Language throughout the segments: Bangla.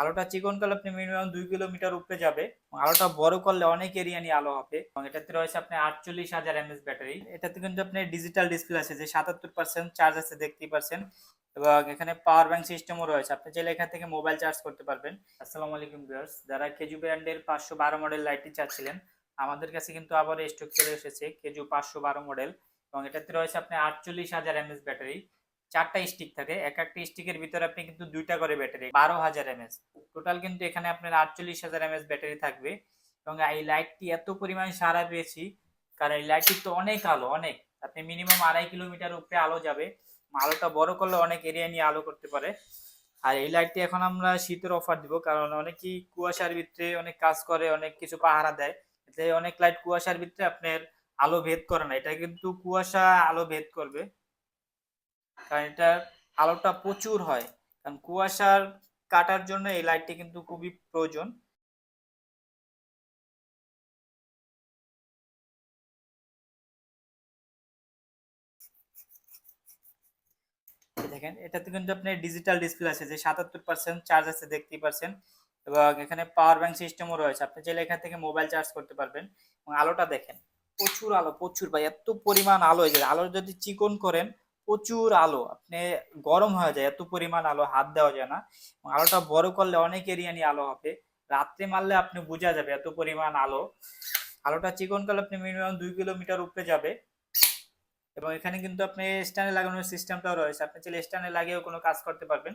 আলোটা চিকন করলে আপনি মিনিমাম দুই কিলোমিটার উপরে যাবে। আলোটা বড় করলে অনেক এরিয়া নিয়ে আলো হবে। এবং এটাতে রয়েছে আপনার আটচল্লিশ হাজার এমএস ব্যাটারি। এটাতে কিন্তু আপনি ডিজিটাল ডিসপ্লে আছে, যে সাতাত্তর পার্সেন্ট চার্জ আছে, দেখতেই পারছেন। এবং এখানে পাওয়ার ব্যাংক সিস্টেমও রয়েছে। আপনি চাইলে এখান থেকে মোবাইল চার্জ করতে পারবেন। আসসালামু আলাইকুম ভিউয়ার্স যারা কেজু ব্র্যান্ডের পাঁচশো বারো মডেল লাইটটি চাচ্ছিলেন, আমাদের কাছে কিন্তু আবার স্টক চলে এসেছে কেজু পাঁচশো বারো মডেল এবং এটাতে রয়েছে আপনার আটচল্লিশ হাজার এমএস ব্যাটারি। চারটা স্টিক থাকে। এক একটা স্টিকের ভিতরে আপনি কিন্তু দুইটা করে ব্যাটারি বারো হাজার এমএস টোটাল কিন্তু এখানে আপনার আটচল্লিশ হাজার এমএস ব্যাটারি থাকবে। এবং এই লাইটটি এত পরিমাণ সারা পেয়েছি, কারণ এই লাইটটি তো অনেক আলো, অনেক। আপনি মিনিমাম আড়াই কিলোমিটার উপরে আলো যাবে। আলোটা বড় করলে অনেক এরিয়া নিয়ে আলো করতে পারে। আর এই লাইটটি এখন আমরা শীতের অফার দিব, কারণ অনেকেই কুয়াশার ভিতরে অনেক কাজ করে, অনেক কিছু পাহারা দেয়। এতে অনেক লাইট কুয়াশার ভিতরে আপনার আলো ভেদ করে না। এটা কিন্তু কুয়াশা আলো ভেদ করবে। কারণ এটার আলোটা প্রচুর হয়। কারণ কুয়াশার কাটার জন্য এই লাইটটি কিন্তু খুবই প্রয়োজন। দেখেন, এটাতে কিন্তু আপনার ডিজিটাল ডিসপ্লে আছে, যে সাতাত্তর পার্সেন্ট চার্জ আছে, দেখতেই পাচ্ছেন এবং এখানে পাওয়ার ব্যাংক সিস্টেমও রয়েছে। আপনি চাইলে এখান থেকে মোবাইল চার্জ করতে পারবেন। এবং আলোটা দেখেন, প্রচুর আলো, প্রচুর ভাই, এত পরিমাণ আলো যে, আলো যদি চিকন করেন প্রচুর আলো আপনি গরম হয়ে যায়, এত পরিমাণ আলো, হাত দেওয়া যায় না। আলোটা বড় করলে অনেক এরিয়া নিয়ে আলো হবে। রাত্রে মারলে আপনি বোঝা যাবে এত পরিমাণ আলো। আলোটা চিকন করলে আপনি মিনিমাম দুই কিলোমিটার উপরে যাবে। এবং এখানে কিন্তু আপনি স্ট্যান্ডে লাগানোর সিস্টেমটাও রয়েছে। আপনি চাইলে স্ট্যান্ডে লাগিয়েও কোনো কাজ করতে পারবেন।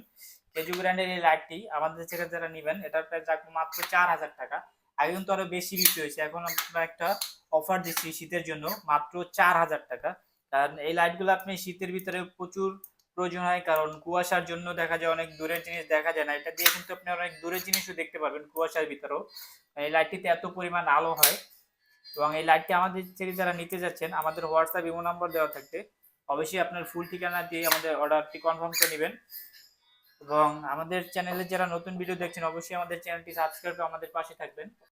কেজু ব্র্যান্ডের এই লাইটটি আমাদের থেকে যারা নেবেন, এটার প্রাইস রাখব মাত্র চার হাজার টাকা। আগে কিন্তু আরও বেশি বিক্রি হয়েছে। এখন আমরা একটা অফার দিচ্ছি শীতের জন্য, মাত্র চার হাজার টাকা। কারণ এই লাইটগুলো আপনি শীতের ভিতরে প্রচুর প্রয়োজন হয়, কারণ কুয়াশার জন্য দেখা যায় অনেক দূরের জিনিস দেখা যায় না। এটা দিয়ে কিন্তু আপনি অনেক দূরের জিনিসও দেখতে পারবেন কুয়াশার ভিতরেও। এই লাইটটিতে এত পরিমাণ আলো হয়। এবং এই লাইটটি আমাদের থেকে যারা নিতে যাচ্ছেন, আমাদের হোয়াটসঅ্যাপ ইমো নাম্বার দেওয়া থাকবে। অবশ্যই আপনার ফুল ঠিকানা দিয়ে আমাদের অর্ডারটি কনফার্ম করে নেবেন। এবং আমাদের চ্যানেলে যারা নতুন ভিডিও দেখছেন, অবশ্যই আমাদের চ্যানেলটি সাবস্ক্রাইব করে আমাদের পাশে থাকবেন।